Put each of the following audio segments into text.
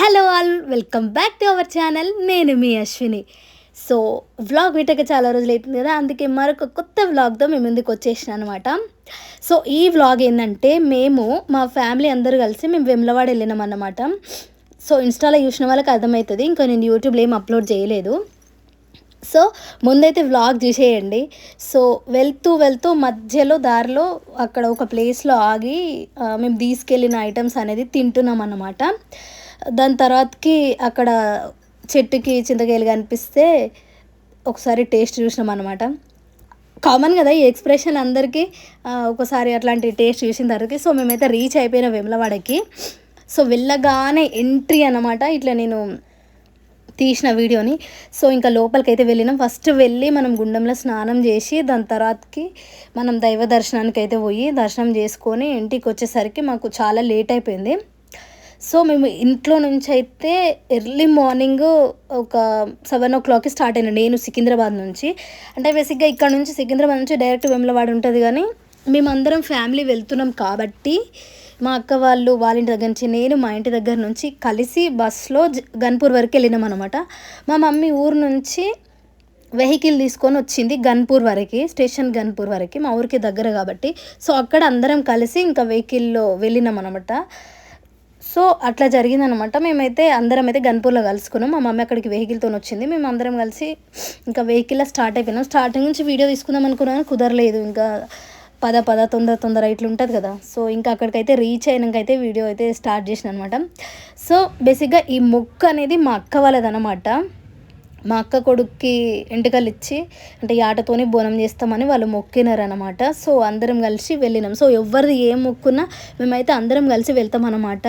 Hello all welcome back to our channel. నేను మీ Ashwini. So vlog పెట్టక చాలా రోజులు అవుతుంది కదా అందుకే మరొక కొత్త వ్లాగ్తో మేము ముందుకు వచ్చేసిన అనమాట సో ఈ వ్లాగ్ ఏంటంటే మేము మా ఫ్యామిలీ అందరూ కలిసి మేము వెమ్లవాడ వెళ్ళినాం అన్నమాట. సో ఇన్స్టాలో చూసిన వాళ్ళకి అర్థమవుతుంది ఇంకా నేను యూట్యూబ్లో ఏం అప్లోడ్ చేయలేదు. సో ముందైతే వ్లాగ్ చూసేయండి. సో వెళ్తూ వెళ్తూ మధ్యలో దారిలో అక్కడ ఒక ప్లేస్లో ఆగి మేము తీసుకెళ్ళిన ఐటమ్స్ అనేది తింటున్నాం అన్నమాట. దాని తర్వాతకి అక్కడ చెట్టుకి చింతకాయలు కనిపిస్తే ఒకసారి టేస్ట్ చూసినాం అనమాట కామన్ కదా ఈ ఎక్స్ప్రెషన్ అందరికీ ఒకసారి అట్లాంటి టేస్ట్ చూసిన తర్వాత సో మేమైతే రీచ్ అయిపోయిన వెమ్లవాడకి. సో వెళ్ళగానే ఎంట్రీ అనమాట ఇట్లా నేను తీసిన వీడియోని. సో ఇంకా లోపలికి అయితే వెళ్ళినాం. ఫస్ట్ వెళ్ళి మనం గుండంలో స్నానం చేసి దాని తర్వాతకి మనం దైవ దర్శనానికి అయితే పోయి దర్శనం చేసుకొని ఇంటికి వచ్చేసరికి మాకు చాలా లేట్ అయిపోయింది. సో మేము ఇంట్లో నుంచి అయితే ఎర్లీ మార్నింగ్ ఒక సెవెన్ ఓ క్లాక్కి స్టార్ట్ అయినా నేను సికింద్రాబాద్ నుంచి. అంటే బేసిక్గా ఇక్కడ నుంచి సికింద్రాబాద్ నుంచి డైరెక్ట్ వెమ్లవాడ ఉంటుంది కానీ మేమందరం ఫ్యామిలీ వెళ్తున్నాం కాబట్టి మా అక్క వాళ్ళు వాళ్ళ ఇంటి దగ్గర నుంచి నేను మా ఇంటి దగ్గర నుంచి కలిసి బస్సులో గన్పూర్ వరకు వెళ్ళినాం అనమాట మా మమ్మీ ఊరు నుంచి వెహికల్ తీసుకొని వచ్చింది గన్పూర్ వరకు స్టేషన్ గన్పూర్ వరకు మా ఊరికి దగ్గర కాబట్టి. సో అక్కడ అందరం కలిసి ఇంకా వెహికల్లో వెళ్ళినాం అనమాట సో అట్లా జరిగిందనమాట. మేమైతే అందరం అయితే గన్పూర్లో కలుసుకున్నాం. మా మమ్మీ అక్కడికి వెహికల్తో వచ్చింది. మేము అందరం కలిసి ఇంకా వెహికల్లో స్టార్ట్ అయిపోయినాం. స్టార్టింగ్ నుంచి వీడియో తీసుకుందాం అనుకున్నాను. కుదరలేదు. ఇంకా పద పద తొందర తొందర ఇట్లా ఉంటుంది కదా. సో ఇంకా అక్కడికైతే రీచ్ అయినాకైతే వీడియో అయితే స్టార్ట్ చేసిన అనమాట సో బేసిక్గా ఈ మొక్క అనేది మా అక్క వాళ్ళదనమాట. మా అక్క కొడుక్కి ఎంటకలు ఇచ్చి అంటే ఆటతోనే బోనం చేస్తామని వాళ్ళు మొక్కినారు అనమాట సో అందరం కలిసి వెళ్ళినాం. సో ఎవరిది ఏం మొక్కున్నా మేమైతే అందరం కలిసి వెళ్తాం అనమాట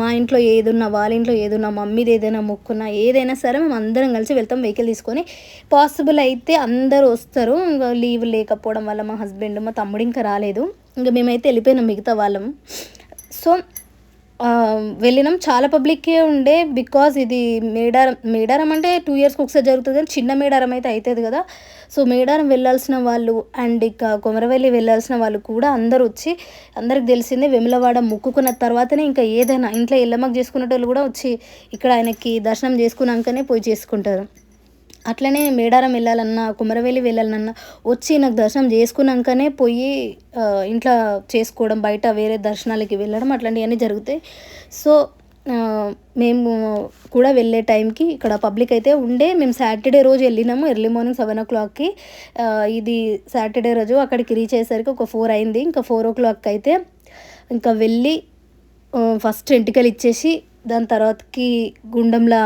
మా ఇంట్లో ఏదున్నా వాళ్ళ ఇంట్లో ఏదున్నా మమ్మీది ఏదైనా మొక్కున్నా ఏదైనా సరే మేము అందరం కలిసి వెళ్తాం వెహికల్ తీసుకొని. పాసిబుల్ అయితే అందరూ వస్తారు. ఇంకా లీవ్ లేకపోవడం వల్ల మా హస్బెండ్ మా తమ్ముడు ఇంకా రాలేదు. ఇంకా మేమైతే వెళ్ళిపోయినాం మిగతా వాళ్ళం. సో వెళ్ళినాం. చాలా పబ్లిక్కే ఉండే బికాజ్ ఇది మేడారం మేడారం అంటే టూ ఇయర్స్కి ఒకసారి జరుగుతుంది కానీ చిన్న మేడారం అయితే అవుతుంది కదా. సో మేడారం వెళ్ళాల్సిన వాళ్ళు అండ్ ఇక కొమరవెల్లి వెళ్ళాల్సిన వాళ్ళు కూడా అందరూ వచ్చి అందరికి తెలిసిందే వెములవాడ ముక్కుకున్న తర్వాతనే ఇంకా ఏదైనా ఇంట్లో ఎల్లమ్మకు చేసుకునేటోళ్ళు కూడా వచ్చి ఇక్కడ ఆయనకి దర్శనం చేసుకున్నాకనే పోయి చేసుకుంటారు. అట్లనే మేడారం వెళ్ళాలన్నా కుమరవెల్లి వెళ్ళాలన్నా వచ్చి నాకు దర్శనం చేసుకున్నాకనే పోయి ఇంట్లో చేసుకోవడం బయట వేరే దర్శనాలకి వెళ్ళడం అట్లాంటివన్నీ జరుగుతాయి సో మేము కూడా వెళ్ళే టైంకి ఇక్కడ పబ్లిక్ అయితే ఉండే. మేము సాటర్డే రోజు వెళ్ళినాము ఎర్లీ మార్నింగ్ సెవెన్ ఓ క్లాక్కి. ఇది సాటర్డే రోజు అక్కడికి రీచ్ అయ్యేసరికి ఒక ఫోర్ అయింది. ఇంకా ఫోర్ ఓ క్లాక్ అయితే ఇంకా వెళ్ళి ఫస్ట్ ఎంటికలు ఇచ్చేసి దాని తర్వాతకి గుండంలో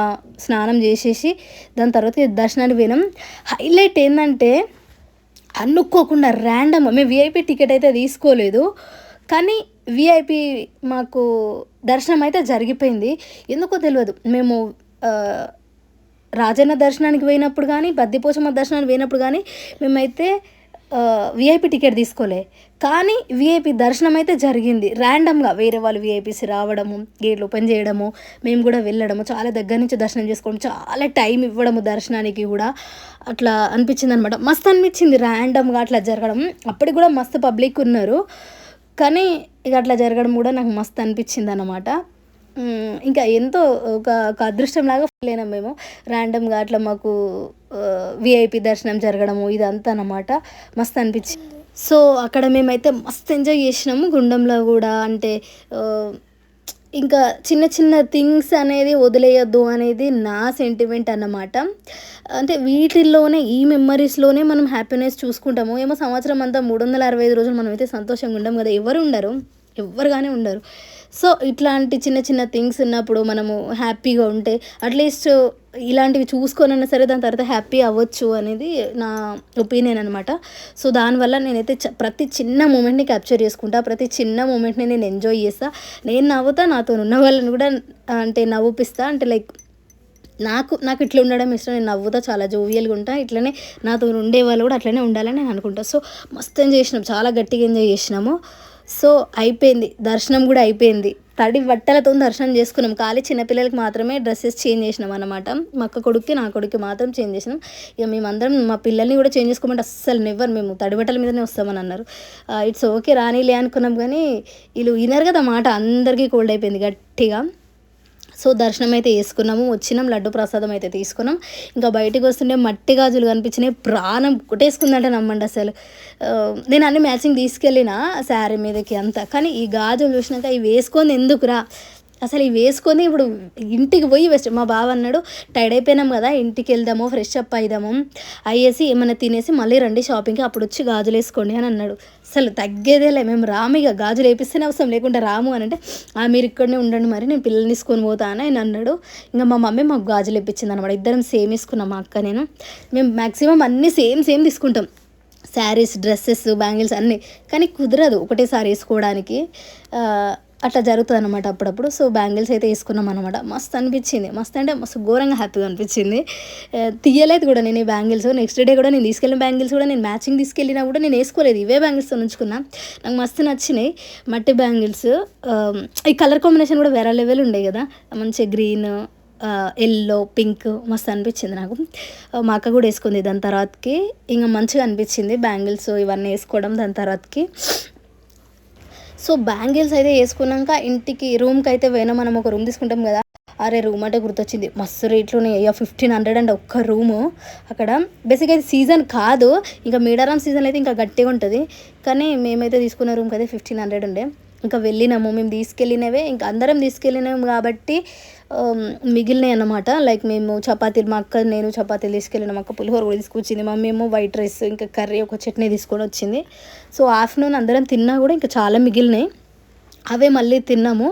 స్నానం చేసేసి దాని తర్వాత దర్శనానికి పోయినాం. హైలైట్ ఏంటంటే అనుకోకుండా ర్యాండమ్ మేము విఐపి టికెట్ అయితే తీసుకోలేదు. కానీ విఐపి మాకు దర్శనం అయితే జరిగిపోయింది. ఎందుకో తెలియదు మేము రాజన్న దర్శనానికి పోయినప్పుడు కానీ బద్దిపోచమ్మ దర్శనానికి పోయినప్పుడు కానీ మేమైతే విఐపి టికెట్ తీసుకోలే. కానీ విఐపి దర్శనం అయితే జరిగింది. ర్యాండమ్గా వేరే వాళ్ళు విఐపీస్ రావడము గేట్లు ఓపెన్ చేయడము మేము కూడా వెళ్ళడము చాలా దగ్గర నుంచి దర్శనం చేసుకోవడం చాలా టైం ఇవ్వడము దర్శనానికి కూడా అట్లా అనిపించింది అనమాట మస్తు అనిపించింది ర్యాండమ్గా అట్లా జరగడం. అప్పటికి కూడా మస్తు పబ్లిక్ ఉన్నారు. కానీ ఇక అట్లా జరగడం కూడా నాకు మస్తు అనిపించింది అనమాట ఇంకా ఎంతో ఒక ఒక అదృష్టంలాగా ఫీల్ అయినాం మేము. ర్యాండమ్గా అట్లా మాకు విఐపి దర్శనం జరగడము ఇదంతా అన్నమాట. మస్తు అనిపించింది సో అక్కడ మేమైతే మస్తు ఎంజాయ్ చేసినాము గుండంలో కూడా. అంటే ఇంకా చిన్న చిన్న థింగ్స్ అనేది వదిలేయద్దు అనేది నా సెంటిమెంట్ అన్నమాట. అంటే వీటిల్లోనే ఈ మెమరీస్లోనే మనం హ్యాపీనెస్ చూసుకుంటాము. ఏమో సంవత్సరం అంతా మూడు వందల అరవై ఐదు రోజులు మనం అయితే సంతోషంగా ఉండం కదా. ఎవరు ఉండరు. ఎవరుగానే ఉండరు. సో ఇట్లాంటి చిన్న చిన్న థింగ్స్ ఉన్నప్పుడు మనము హ్యాపీగా ఉంటే అట్లీస్ట్ ఇలాంటివి చూసుకొనైనా సరే దాని తర్వాత హ్యాపీ అవ్వచ్చు అనేది నా ఒపీనియన్ అనమాట సో దానివల్ల నేనైతే చ- ప్రతి చిన్న మూమెంట్ని క్యాప్చర్ చేసుకుంటా ప్రతి చిన్న మూమెంట్ని నేను ఎంజాయ్ చేస్తా. నేను నవ్వుతా నాతో ఉన్న వాళ్ళని కూడా అంటే నవ్వుపిస్తా. అంటే లైక్ నాకు నాకు ఇట్లా ఉండడం ఇష్టం. నేను నవ్వుతా చాలా జోవియల్గా ఉంటా. ఇట్లనే నాతో ఉండే వాళ్ళు కూడా అట్లనే ఉండాలని నేను అనుకుంటా. సో మస్తు ఎంజాయ్ చేసినాం. చాలా గట్టిగా ఎంజాయ్ చేసినాము. సో అయిపోయింది దర్శనం కూడా అయిపోయింది. తడి బట్టలతో దర్శనం చేసుకున్నాం. ఖాళీ చిన్నపిల్లలకి మాత్రమే డ్రెస్సెస్ చేంజ్ చేసినాం అనమాట మా అక్క కొడుక్కి నా కొడుక్కి మాత్రం చేంజ్ చేసినాం. ఇక మేమందరం మా పిల్లల్ని కూడా చేంజ్ చేసుకోమంటే అస్సలు నెవ్వరు మేము. తడి బట్టల మీదనే వస్తామని అన్నారు. ఇట్స్ ఓకే రానీలే అనుకున్నాం కానీ వీళ్ళు వినరు కదా మాట. అందరికీ కోల్డ్ అయిపోయింది గట్టిగా. సో దర్శనం అయితే చేసుకున్నాము వచ్చినాం లడ్డు ప్రసాదం అయితే తీసుకున్నాం. ఇంకా బయటికి వస్తుంటే మట్టి గాజులు కనిపించినాయి ప్రాణం కుట్టేసుకుందంటే నమ్మండి అసలు. నేను అన్ని మ్యాచింగ్ తీసుకెళ్ళిన శారీ మీదకి అంతా. కానీ ఈ గాజులు చూసినాక ఇవి వేసుకొని ఎందుకురా? అసలు ఇవి వేసుకొని ఇప్పుడు ఇంటికి పోయి వేస్ట్. మా బావ అన్నాడు టైర్డ్ అయిపోయినాం కదా ఇంటికి వెళ్దాము ఫ్రెష్ అప్ అయిదాము. అయ్యేసి ఏమైనా తినేసి మళ్ళీ రండి షాపింగ్కి అప్పుడు వచ్చి గాజులు వేసుకోండి అని అన్నాడు. అసలు తగ్గేదేలే మేము రాము ఇక గాజులు వేపిస్తేనే అవసరం లేకుంటే రాము అని అంటే "ఆ, మీరు ఇక్కడనే ఉండండి మరి నేను పిల్లల్ని తీసుకొని పోతా అని అన్నాడు. ఇంకా మా మమ్మీ మాకు గాజులు ఇప్పించింది అనమాట ఇద్దరం సేమ్ వేసుకున్నాం మా అక్క నేను. మేము మ్యాక్సిమం అన్నీ సేమ్ సేమ్ తీసుకుంటాం. శారీస్ డ్రెస్సెస్ బ్యాంగిల్స్ అన్నీ. కానీ కుదరదు ఒకటేసారి వేసుకోవడానికి. అట్లా జరుగుతుంది అనమాట అప్పుడప్పుడు. సో బ్యాంగిల్స్ అయితే వేసుకున్నాం అనమాట మస్తు అనిపించింది. మస్తు అంటే మస్తు ఘోరంగా హ్యాపీగా అనిపించింది. తీయలేదు కూడా నేను ఈ బ్యాంగిల్స్. నెక్స్ట్ డే కూడా నేను తీసుకెళ్ళిన బ్యాంగిల్స్ కూడా నేను మ్యాచింగ్ తీసుకెళ్ళినా కూడా నేను వేసుకోలేదు. ఇవే బ్యాంగిల్స్తో ఉంచుకున్నా నాకు మస్తు నచ్చినాయి. మట్టి బ్యాంగిల్స్ ఈ కలర్ కాంబినేషన్ కూడా వేరే లెవెల్ ఉండే కదా. మంచి గ్రీన్ ఎల్లో పింక్ మస్తు అనిపించింది నాకు. మా అక్క కూడా వేసుకుంది దాని తర్వాతకి. ఇంకా మంచిగా అనిపించింది బ్యాంగిల్స్ ఇవన్నీ వేసుకోవడం దాని తర్వాతకి. సో బ్యాంగిల్స్ అయితే వేసుకున్నాక ఇంటికి రూమ్కి అయితే పోయినా మనం ఒక రూమ్ తీసుకుంటాం కదా. అరే రూమ్ అంటే గుర్తొచ్చింది. మస్తు రేట్లు ఉన్నాయి. అయ్యా ఫిఫ్టీన్ హండ్రెడ్ అండ్ ఒక్క రూము. అక్కడ బేసిక్ అయితే సీజన్ కాదు. ఇంకా మీడారం సీజన్ అయితే ఇంకా గట్టిగా ఉంటుంది. కానీ మేమైతే తీసుకున్న రూమ్కి అయితే ఫిఫ్టీన్ హండ్రెడ్ ఉండే. ఇంకా వెళ్ళినాము. మేము తీసుకెళ్ళినవే. ఇంకా అందరం తీసుకెళ్ళినాము కాబట్టి మిగిలినాయి అన్నమాట. లైక్ మేము చపాతీలు మా అక్క నేను చపాతీలు తీసుకెళ్ళిన. మా అక్క పులిహోర కూడా తీసుకొచ్చింది. మమ్మీ ఏమో వైట్ రైస్ ఇంకా కర్రీ ఒక చట్నీ తీసుకొని వచ్చింది. సో ఆఫ్టర్నూన్ అందరం తిన్నా కూడా ఇంకా చాలా మిగిలినాయి. అవే మళ్ళీ తిన్నాము.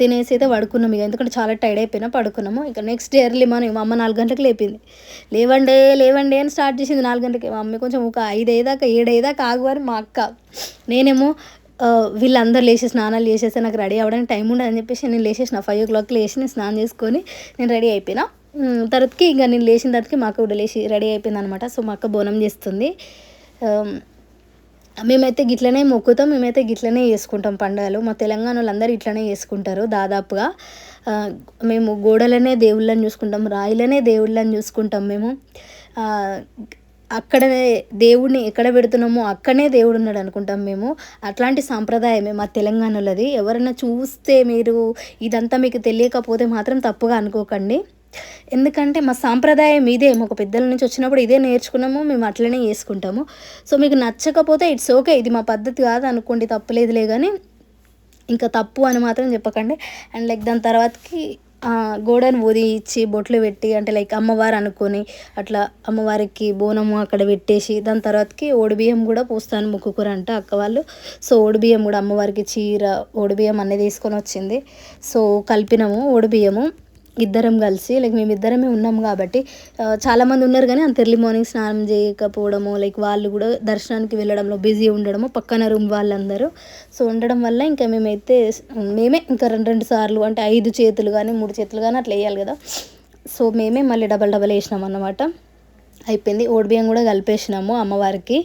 తినేసి అయితే పడుకున్నాం ఇక. ఎందుకంటే చాలా టైర్డ్ అయిపోయినా పడుకున్నాము. ఇక నెక్స్ట్ డే ఎర్లీ మనం మా అమ్మ నాలుగు గంటలకు లేపింది. లేవండే లేవండే అని స్టార్ట్ చేసింది నాలుగు గంటలకి. మా మమ్మీ కొంచెం ఒక ఐదు అయ్యేదాకా ఏడు అయ్యేదాకా ఆగువారు మా అక్క. నేనేమో వీళ్ళందరూ లేచి స్నానాలు చేసేస్తే నాకు రెడీ అవ్వడానికి టైం ఉండదని చెప్పేసి నేను లేచేసిన. ఫైవ్ ఓ క్లాక్ లేచి నేను స్నానం చేసుకొని నేను రెడీ అయిపోయినా. తర్వాతకి ఇంకా నేను లేచిన తర్వాతకి మా అక్క కూడా లేచి రెడీ అయిపోయింది అనమాట సో మా అక్క బోనం చేస్తుంది. మేమైతే గిట్లనే మొక్కుతాం మేమైతే గిట్లనే చేసుకుంటాం పండుగలు. మా తెలంగాణ వాళ్ళందరూ ఇట్లనే చేసుకుంటారు దాదాపుగా. మేము గోడలనే దేవుళ్ళని చూసుకుంటాం రాయిలనే దేవుళ్ళని చూసుకుంటాం మేము. అక్కడనే దేవుడిని ఎక్కడ పెడుతున్నామో అక్కడనే దేవుడు ఉన్నాడు అనుకుంటాం మేము. అట్లాంటి సాంప్రదాయమే మా తెలంగాణలోది. ఎవరైనా చూస్తే మీరు ఇదంతా మీకు తెలియకపోతే మాత్రం తప్పుగా అనుకోకండి. ఎందుకంటే మా సాంప్రదాయం ఇదే. మాకు పెద్దల నుంచి వచ్చినప్పుడు ఇదే నేర్చుకున్నాము మేము అట్లనే చేసుకుంటాము. సో మీకు నచ్చకపోతే ఇట్స్ ఓకే ఇది మా పద్ధతి కాదు అనుకోండి తప్పులేదులే కానీ ఇంకా తప్పు అని మాత్రం చెప్పకండి. అండ్ లైక్ దాని తర్వాతకి గోడను ఊదించి ఇచ్చి బొట్లు పెట్టి అంటే లైక్ అమ్మవారు అనుకొని అట్లా అమ్మవారికి బోనము అక్కడ పెట్టేసి దాని తర్వాతకి ఓడిబియ్యం కూడా పోస్తాను ముక్కుకూర అంటే అక్క వాళ్ళు. సో ఓడిబియ్యం కూడా అమ్మవారికి చీర ఓడిబియ్యం అన్నీ తీసుకొని వచ్చింది. సో కలిపినాము ఓడిబియ్యము ఇద్దరం కలిసి లైక్ మేము ఇద్దరమే ఉన్నాం కాబట్టి చాలామంది ఉన్నారు కానీ అంత ఎర్లీ మార్నింగ్ స్నానం చేయకపోవడము లైక్ వాళ్ళు కూడా దర్శనానికి వెళ్ళడంలో బిజీ ఉండడము పక్కన రూమ్ వాళ్ళందరూ. సో ఉండడం వల్ల ఇంకా మేమైతే మేమే ఇంకా రెండు రెండు సార్లు అంటే ఐదు చేతులు కానీ మూడు చేతులు కానీ అట్లా వేయాలి కదా. సో మేమే మళ్ళీ డబల్ డబల్ వేసినాం అన్నమాట. అయిపోయింది. ఓడిబియ్యం కూడా కలిపేసినాము అమ్మవారికి.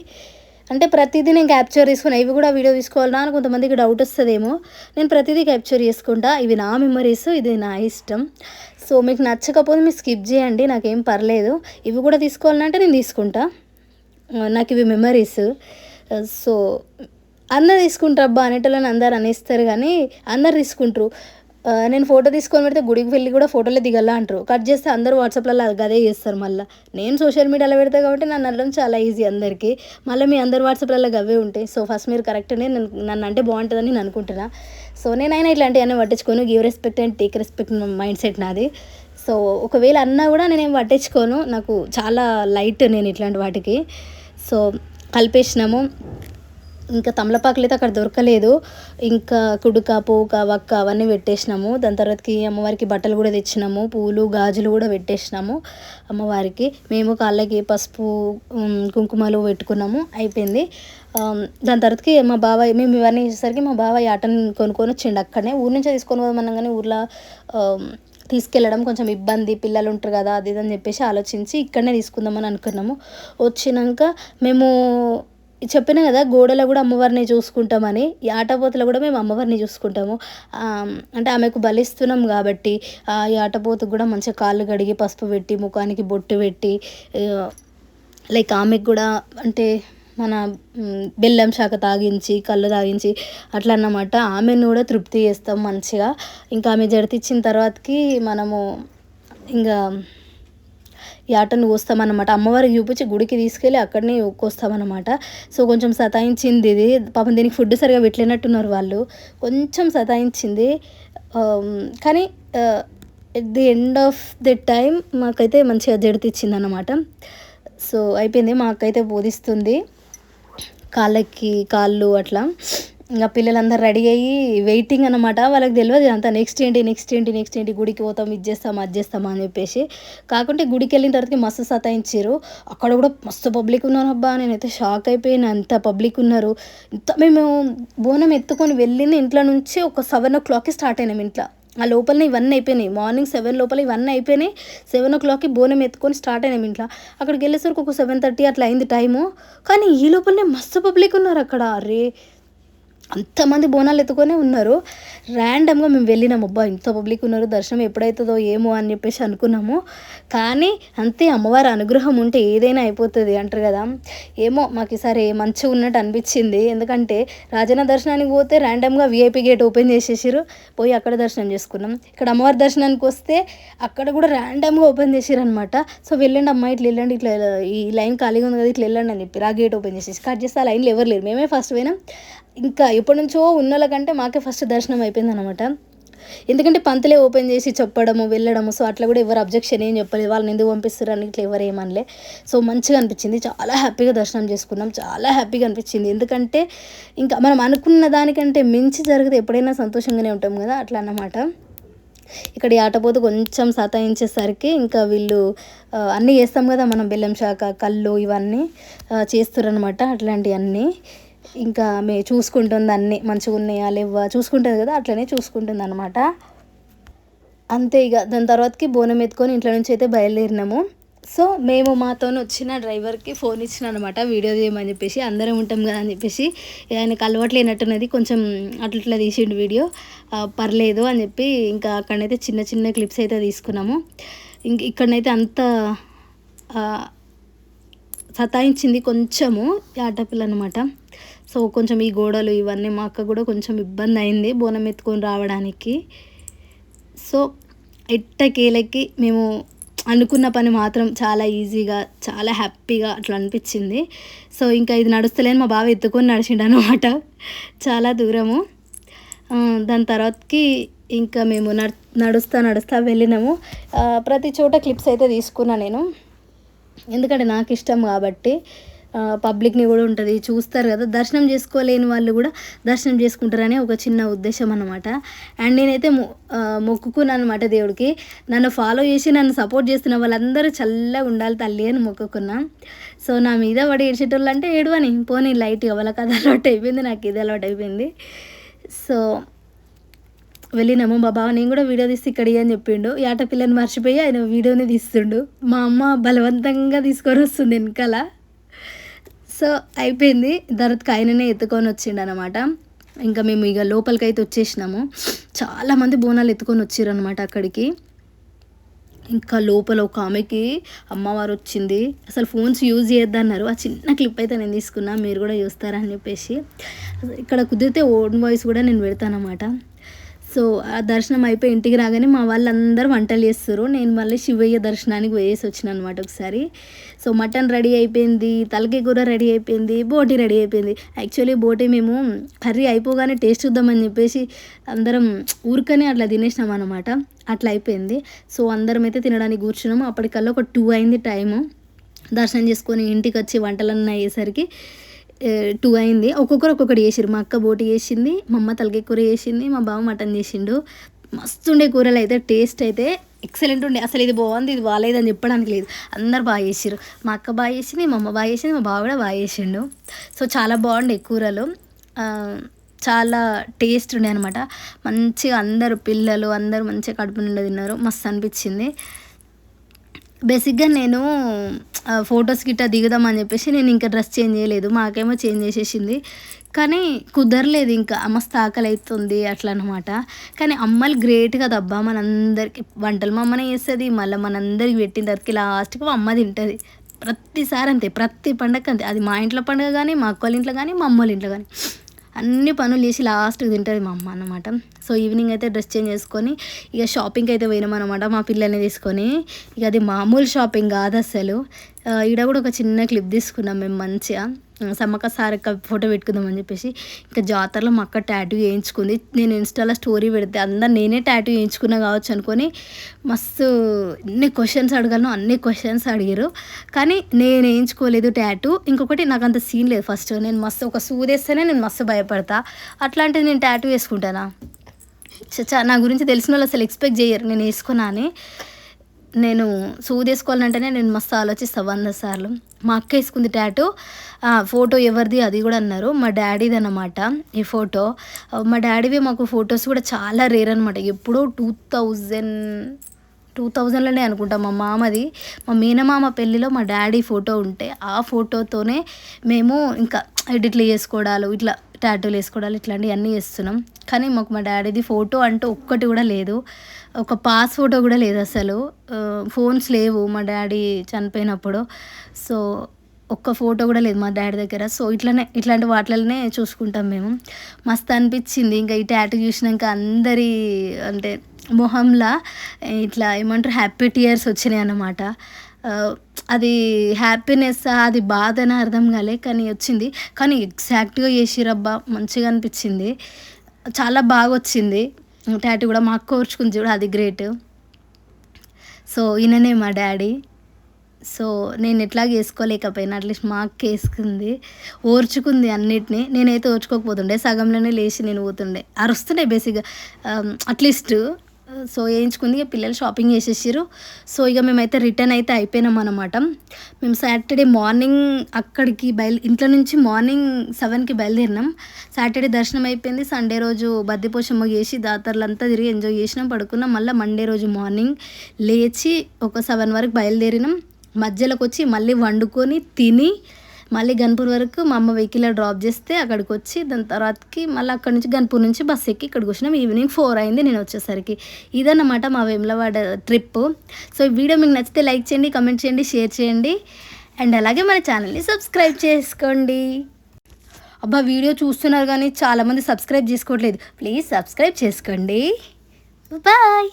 అంటే ప్రతిదీ నేను క్యాప్చర్ చేసుకున్నా. ఇవి కూడా వీడియో తీసుకోవాలన్నా అని కొంతమందికి డౌట్ వస్తుందేమో. నేను ప్రతిదీ క్యాప్చర్ చేసుకుంటా. ఇవి నా మెమరీస్ ఇది నా ఇష్టం. సో మీకు నచ్చకపోతే మీరు స్కిప్ చేయండి. నాకేం పర్లేదు. ఇవి కూడా తీసుకోవాలంటే నేను తీసుకుంటా. నాకు ఇవి మెమరీస్ సో అందరు తీసుకుంటారు అబ్బా అనేటోళ్ళని అందరు అనేస్తారు కానీ అందరు తీసుకుంటారు. నేను ఫోటో తీసుకొని పెడితే గుడికి వెళ్ళి కూడా ఫోటోలే దిగల్లా అంటారు. కట్ చేస్తే అందరూ వాట్సాప్లలో అదే చేస్తారు మళ్ళీ. నేను సోషల్ మీడియాలో పెడతా కాబట్టి నన్ను అనడం చాలా ఈజీ అందరికీ. మళ్ళీ మీ అందరు వాట్సాప్లలో అవే ఉంటాయి. సో ఫస్ట్ మీరు కరెక్ట్నే నన్ను నన్ను అంటే బాగుంటుందని నేను అనుకుంటున్నా. సో నేనైనా ఇట్లాంటివన్నీ పట్టించుకోను. Give respect and take respect mindset నాది. సో ఒకవేళ అన్నా కూడా నేనేం పట్టించుకోను. నాకు చాలా లైట్ నేను ఇట్లాంటి వాటికి. సో కలిపేసినాము. ఇంకా తమలపాకులు అయితే అక్కడ దొరకలేదు. ఇంకా కుడుక పోక వక్క అవన్నీ పెట్టేసినాము. దాని తర్వాతకి అమ్మవారికి బట్టలు కూడా తెచ్చినాము. పూలు గాజులు కూడా పెట్టేసినాము అమ్మవారికి. మేము కాళ్ళకి పసుపు కుంకుమలు పెట్టుకున్నాము. అయిపోయింది. దాని తర్వాతకి మా బాబాయ్ మేము ఇవన్నీ చేసేసరికి మా బాబాయ్ ఆటను కొనుక్కొని వచ్చిండు. అక్కడనే ఊరి నుంచే తీసుకొని పోదామన్నా కానీ ఊర్లో తీసుకెళ్ళడం కొంచెం ఇబ్బంది. పిల్లలు ఉంటారు కదా అది ఇది అని చెప్పేసి ఆలోచించి ఇక్కడనే తీసుకుందామని అనుకున్నాము. వచ్చినాక మేము చెప్పిన కదా గోడలో కూడా అమ్మవారిని చూసుకుంటామని ఈ ఆటపోతలో కూడా మేము అమ్మవారిని చూసుకుంటాము. అంటే ఆమెకు బలిస్తున్నాం కాబట్టి ఆ ఈ ఆటపోతకు కూడా మంచిగా కాళ్ళు కడిగి పసుపు పెట్టి ముఖానికి బొట్టు పెట్టి లైక్ ఆమెకు కూడా అంటే మన బెల్లం శాఖ తాగించి కళ్ళు తాగించి అట్లా అన్నమాట. ఆమెను కూడా తృప్తి చేస్తాం మంచిగా. ఇంకా ఆమె జడితిచ్చిన తర్వాతకి మనము ఇంకా ఈ ఆటను కోస్తామన్నమాట. అమ్మవారికి చూపించి గుడికి తీసుకెళ్ళి అక్కడనే కోస్తామన్నమాట సో కొంచెం సతాయించింది ఇది. పాపం దీనికి ఫుడ్ సరిగా పెట్టలేనట్టున్నారు వాళ్ళు. కొంచెం సతాయించింది. కానీ at the end of the time మాకైతే మంచిగా జడితిచ్చింది అన్నమాట సో అయిపోయింది. మాకైతే బోధిస్తుంది. కాళ్ళకి కాళ్ళు అట్లా. ఇంకా పిల్లలందరూ రెడీ అయ్యి వెయిటింగ్ అనమాట వాళ్ళకి తెలియదు అంతా నెక్స్ట్ ఏంటి నెక్స్ట్ ఏంటి నెక్స్ట్ ఏంటి గుడికి పోతాం ఇది చేస్తాం అది చేస్తాం అని చెప్పేసి. కాకుంటే గుడికి వెళ్ళిన తర్వాత మస్తు సతాయించారు అక్కడ కూడా మస్తు పబ్లిక్ ఉన్నారు. అబ్బా నేనైతే షాక్ అయిపోయిన. అంత పబ్లిక్ ఉన్నారు. ఇంత మేము బోనం ఎత్తుకొని వెళ్ళింది ఇంట్లో నుంచి ఒక సెవెన్ ఓ క్లాక్కి స్టార్ట్ అయినాం ఇంట్లో. ఆ లోపలనే ఇవన్నీ అయిపోయినాయి. మార్నింగ్ సెవెన్ లోపల ఇవన్నీ అయిపోయినాయి. సెవెన్ ఓ క్లాక్కి బోనం ఎత్తుకొని స్టార్ట్ అయినాం ఇంట్లో. అక్కడికి వెళ్ళేసరికి ఒక సెవెన్ థర్టీ అట్లా అయింది టైము. కానీ ఈ లోపలనే మస్తు పబ్లిక్ ఉన్నారు అక్కడ. అరే అంతమంది బోనాలు ఎత్తుకొనే ఉన్నారు. ర్యాండమ్గా మేము వెళ్ళినాము అబ్బా ఇంత పబ్లిక్ ఉన్నారు. దర్శనం ఎప్పుడైతుందో ఏమో అని చెప్పేసి అనుకున్నాము. కానీ అంతే అమ్మవారి అనుగ్రహం ఉంటే ఏదైనా అయిపోతుంది అంటారు కదా. ఏమో మాకు ఈసారి మంచిగా ఉన్నట్టు అనిపించింది. ఎందుకంటే రాజన్న దర్శనానికి పోతే ర్యాండమ్గా విఐపి గేట్ ఓపెన్ చేసేసారు పోయి అక్కడ దర్శనం చేసుకున్నాం. ఇక్కడ అమ్మవారి దర్శనానికి వస్తే అక్కడ కూడా ర్యాండమ్గా ఓపెన్ చేసారు అనమాట సో వెళ్ళండి అమ్మ ఇట్లా వెళ్ళండి ఇట్లా ఈ లైన్ ఖాళీగా ఉంది కదా ఇట్లా వెళ్ళండి అని చెప్పి ఆ గేట్ ఓపెన్ చేసేసి. కట్ చేస్తే ఆ లైన్లో ఎవరు లేరు. మేమే ఫస్ట్ పోయినాం. ఇంకా ఎప్పటి నుంచో ఉన్న కంటే మాకే ఫస్ట్ దర్శనం అయిపోయింది అనమాట ఎందుకంటే పంతులే ఓపెన్ చేసి చెప్పడము వెళ్ళడము సో అట్లా కూడా ఎవరు అబ్జెక్షన్ ఏం చెప్పలేదు. వాళ్ళని ఎందుకు పంపిస్తారు అని ఇట్లా ఎవరు ఏమనలే. సో మంచిగా అనిపించింది. చాలా హ్యాపీగా దర్శనం చేసుకున్నాం. చాలా హ్యాపీగా అనిపించింది. ఎందుకంటే ఇంకా మనం అనుకున్న దానికంటే మించి జరిగితే ఎప్పుడైనా సంతోషంగానే ఉంటాం కదా అట్లా అన్నమాట. ఇక్కడ ఈ ఆటపోతు కొంచెం సతాయించేసరికి ఇంకా వీళ్ళు అన్నీ చేస్తాం కదా మనం బెల్లం శాఖ కళ్ళు ఇవన్నీ చేస్తారనమాట అట్లాంటివన్నీ. ఇంకా ఆమె చూసుకుంటుంది అన్నీ మంచిగా ఉన్నాయా లేవా? చూసుకుంటుంది కదా అట్లనే చూసుకుంటుంది అనమాట అంతే ఇక దాని తర్వాతకి బోనం ఎత్తుకొని ఇంట్లో నుంచి అయితే బయలుదేరినాము. సో మేము మాతో వచ్చిన డ్రైవర్కి ఫోన్ ఇచ్చిన అనమాట వీడియో చేయమని చెప్పేసి అందరం ఉంటాం కదా అని చెప్పేసి. ఆయనకు అలవాటు లేనట్టున్నది కొంచెం అట్లా ఇట్లా తీసిండు వీడియో. పర్లేదు అని చెప్పి ఇంకా అక్కడనైతే చిన్న చిన్న క్లిప్స్ అయితే తీసుకున్నాము. ఇంక ఇక్కడనైతే అంత సతాయించింది కొంచెము ఆటపిల్ల అనమాట సో కొంచెం ఈ గోడలు ఇవన్నీ మా అక్క కూడా కొంచెం ఇబ్బంది అయింది బోనం ఎత్తుకొని రావడానికి. సో ఎట్టకేలకి మేము అనుకున్న పని మాత్రం చాలా ఈజీగా చాలా హ్యాపీగా అట్లా అనిపించింది. సో ఇంకా ఇది నడుస్తలేని మా బావ ఎత్తుకొని నడిచిండు అనమాట చాలా దూరము. దాని తర్వాతకి ఇంకా మేము నడుస్తా నడుస్తా వెళ్ళినాము. ప్రతి చోట క్లిప్స్ అయితే తీసుకున్నా నేను. ఎందుకంటే నాకు ఇష్టం కాబట్టి పబ్లిక్ని కూడా ఉంటుంది. చూస్తారు కదా. దర్శనం చేసుకోలేని వాళ్ళు కూడా దర్శనం చేసుకుంటారనే ఒక చిన్న ఉద్దేశం అనమాట అండ్ నేనైతే మొ- మొక్కుకున్నాను అనమాట దేవుడికి. నన్ను ఫాలో చేసి నన్ను సపోర్ట్ చేస్తున్న వాళ్ళందరూ చల్లగా ఉండాలి తల్లి అని మొక్కుకున్నా. సో నా మీద పడి ఏడ్చేటోళ్ళు అంటే ఏడువని. పోనీ లైట్గా వాళ్ళకి అది అలవాటు అయిపోయింది నాకు ఇది అలవాటు అయిపోయింది. సో వెళ్ళినాము. మా బావ నేను కూడా వీడియో తీసి ఇక్కడ అని చెప్పిండు. ఆట పిల్లని మర్చిపోయి ఆయన వీడియోని తీస్తుండు. మా అమ్మ బలవంతంగా తీసుకొని వస్తుంది వెనకాల. సో అయిపోయింది. తర్వాత ఆయననే ఎత్తుకొని వచ్చిండు అనమాట ఇంకా మేము ఇక లోపలికి అయితే వచ్చేసినాము చాలామంది బోనాలు ఎత్తుకొని వచ్చిర్రు అనమాట అక్కడికి. ఇంకా లోపల ఒక ఆమెకి అమ్మవారు వచ్చింది. అసలు ఫోన్స్ యూజ్ చేయొద్దన్నారు. ఆ చిన్న క్లిప్ అయితే నేను తీసుకున్నా. మీరు కూడా చూస్తారని చెప్పేసి. ఇక్కడ కుదిరితే ఓన్ వాయిస్ కూడా నేను పెడతానమాట సో ఆ దర్శనం అయిపోయి ఇంటికి రాగానే మా వాళ్ళందరూ వంటలు చేస్తారు. నేను మళ్ళీ శివయ్య దర్శనానికి పోయేసి వచ్చిన అనమాట ఒకసారి. సో మటన్ రెడీ అయిపోయింది తలకి కూర రెడీ అయిపోయింది బోటి రెడీ అయిపోయింది. యాక్చువల్లీ బోటి మేము కర్రీ అయిపోగానే టేస్ట్ చూద్దామని చెప్పేసి అందరం ఊరికనే అట్లా తినేసినాం అనమాట అట్లా అయిపోయింది. సో అందరం అయితే తినడానికి కూర్చున్నాము. అప్పటికల్లా ఒక టూ అయింది టైము. దర్శనం చేసుకొని ఇంటికి వచ్చి వంటలన్నీ అయ్యేసరికి టూ అయింది. ఒక్కొక్కరు ఒక్కొక్కటి చేసిరు మా అక్క బోటి చేసింది మా అమ్మ తలకాయ కూర చేసింది మా బావ మటన్ చేసిండు. మస్తు ఉండే కూరలు అయితే టేస్ట్ అయితే ఎక్సలెంట్ ఉండే. అసలు ఇది బాగుంది ఇది బాగాలేదు అని చెప్పడానికి లేదు. అందరు బాగా చేసిరు మా అక్క బాగా చేసింది మా అమ్మ బాగా చేసింది మా బావ కూడా బాగా చేసిండు. సో చాలా బాగుండే కూరలు. చాలా టేస్ట్ ఉండే అనమాట మంచిగా అందరు పిల్లలు అందరూ మంచిగా కడుపు నిండా తిన్నారు. మస్తు అనిపించింది. బేసిక్గా నేను ఫొటోస్ గిట్ట దిగుదామని చెప్పేసి నేను ఇంకా డ్రెస్ చేంజ్ చేయలేదు. మాకేమో చేంజ్ చేసేసింది. కానీ కుదరలేదు ఇంకా. అమ్మ ఆకలి అవుతుంది అట్లా అనమాట కానీ అమ్మలు గ్రేట్ కదా అబ్బా. మనందరికి వంటలు మా అమ్మనే చేస్తుంది మళ్ళీ మనందరికి పెట్టిన తర్వాత లాస్ట్కి అమ్మ తింటుంది. ప్రతిసారి అంతే ప్రతి పండగ అంతే అది మా ఇంట్లో పండుగ కానీ మా అక్క వాళ్ళ ఇంట్లో కానీ మా అమ్మ వాళ్ళ ఇంట్లో కానీ. అన్ని పనులు చేసి లాస్ట్కి తింటుంది మా అమ్మ అన్నమాట. సో ఈవినింగ్ అయితే డ్రెస్ చేంజ్ చేసుకొని ఇక షాపింగ్కి అయితే పోయినాం అనమాట మా పిల్లల్ని తీసుకొని. ఇక అది మామూలు షాపింగ్ కాదు అసలు ఈడ కూడా ఒక చిన్న క్లిప్ తీసుకున్నాం మేము మంచిగా. సమ్మక్క సారక్క ఫోటో పెట్టుకుందామని చెప్పేసి ఇంకా జాతరలో మా అక్క ట్యాటూ వేయించుకుంది నేను ఇన్స్టాలో స్టోరీ పెడితే అందరు నేనే ట్యాటూ వేయించుకున్నా కావచ్చు అనుకొని మస్తు ఎన్ని క్వశ్చన్స్ అడగలను అన్ని క్వశ్చన్స్ అడిగారు కానీ నేను వేయించుకోలేదు ట్యాటూ ఇంకొకటి నాకు అంత సీన్ లేదు ఫస్ట్ నేను మస్తు ఒక సూదేస్తేనే నేను మస్తు భయపడతా. అట్లాంటిది నేను ట్యాటూ వేసుకుంటానా? చచ్చా నా గురించి తెలిసిన వాళ్ళు అసలు ఎక్స్పెక్ట్ చేయరు. నేను వేసుకున్నా అని. నేను సూదేసుకోవాలంటేనే నేను మస్తు ఆలోచిస్తాను వంద సార్లు. మా అక్క వేసుకుంది టాటూ. ఫోటో ఎవరిది అది కూడా అన్నారు. మా డాడీది అన్నమాట ఈ ఫోటో. మా డాడీవి మాకు ఫొటోస్ కూడా చాలా రేర్ అనమాట ఎప్పుడో టూ థౌజండ్ టూ థౌజండ్లోనే అనుకుంటా మా మామది. మా మేనమామ పెళ్ళిలో మా డాడీ ఫోటో ఉంటే ఆ ఫోటోతోనే మేము ఇంకా ఎడిట్లు చేసుకోవడాలు ఇట్లా టాటూలు వేసుకోవడాలు ఇట్లాంటివన్నీ చేస్తున్నాం. కానీ మాకు మా డాడీది ఫోటో అంటూ ఒక్కటి కూడా లేదు. ఒక పాస్ ఫోటో కూడా లేదు అసలు. ఫోన్స్ లేవు. మా డాడీ చనిపోయినప్పుడు. సో ఒక్క ఫోటో కూడా లేదు మా డాడీ దగ్గర. సో ఇట్లనే ఇట్లాంటి వాటిలనే చూసుకుంటాం మేము. మస్తు అనిపించింది. ఇంకా ఈ టాటూ చూసినాక అందరి అంటే మొహంలా ఇట్లా ఏమంటారు హ్యాపీ టీయర్స్ వచ్చినాయి అన్నమాట. అది హ్యాపీనెస్ అది బాధ అని అర్థం కాలే కానీ వచ్చింది. కానీ ఎగ్జాక్ట్గా చేసిరబ్బా మంచిగా అనిపించింది. చాలా బాగా వచ్చింది. డాడీ కూడా మా అక్క ఓర్చుకుంది చూడు అది గ్రేట్ సో ఈయననే మా డాడీ. సో నేను ఎట్లా వేసుకోలేకపోయినా అట్లీస్ట్ మా అక్క వేసుకుంది. ఓర్చుకుంది అన్నిటినీ. నేనైతే ఓర్చుకోకపోతుండే సగంలోనే లేచి నేను పోతుండే. అరుస్తుండే బేసిక్గా అట్లీస్ట్ um, సో వేయించుకుంది ఇక పిల్లలు షాపింగ్ చేసేసారు సో ఇక మేమైతే రిటర్న్ అయితే అయిపోయినాం అనమాట మేము సాటర్డే మార్నింగ్ అక్కడికి బయలు ఇంట్లో నుంచి మార్నింగ్ సెవెన్కి బయలుదేరినాం. సాటర్డే దర్శనం అయిపోయింది సండే రోజు బద్దిపోషమ్మ చేసి దాతర్లంతా తిరిగి ఎంజాయ్ చేసినాం పడుకున్నాం. మళ్ళీ మండే రోజు మార్నింగ్ లేచి ఒక సెవెన్ వరకు బయలుదేరినాం. మధ్యలోకి వచ్చి మళ్ళీ వండుకొని తిని మళ్ళీ గన్పూర్ వరకు మా అమ్మ వెహికల్లో డ్రాప్ చేస్తే అక్కడికి వచ్చి దాని తర్వాతకి మళ్ళీ అక్కడి నుంచి గన్పూర్ నుంచి బస్ ఎక్కి ఇక్కడికి వచ్చినాం. ఈవినింగ్ ఫోర్ అయింది నేను వచ్చేసరికి. ఇదన్నమాట మా వేములవాడ ట్రిప్. సో ఈ వీడియో మీకు నచ్చితే లైక్ చేయండి కమెంట్ చేయండి షేర్ చేయండి. అండ్ అలాగే మన ఛానల్ని సబ్స్క్రైబ్ చేసుకోండి. అబ్బా వీడియో చూస్తున్నారు కానీ చాలామంది సబ్స్క్రైబ్ చేసుకోవట్లేదు. ప్లీజ్ సబ్స్క్రైబ్ చేసుకోండి. బాయ్.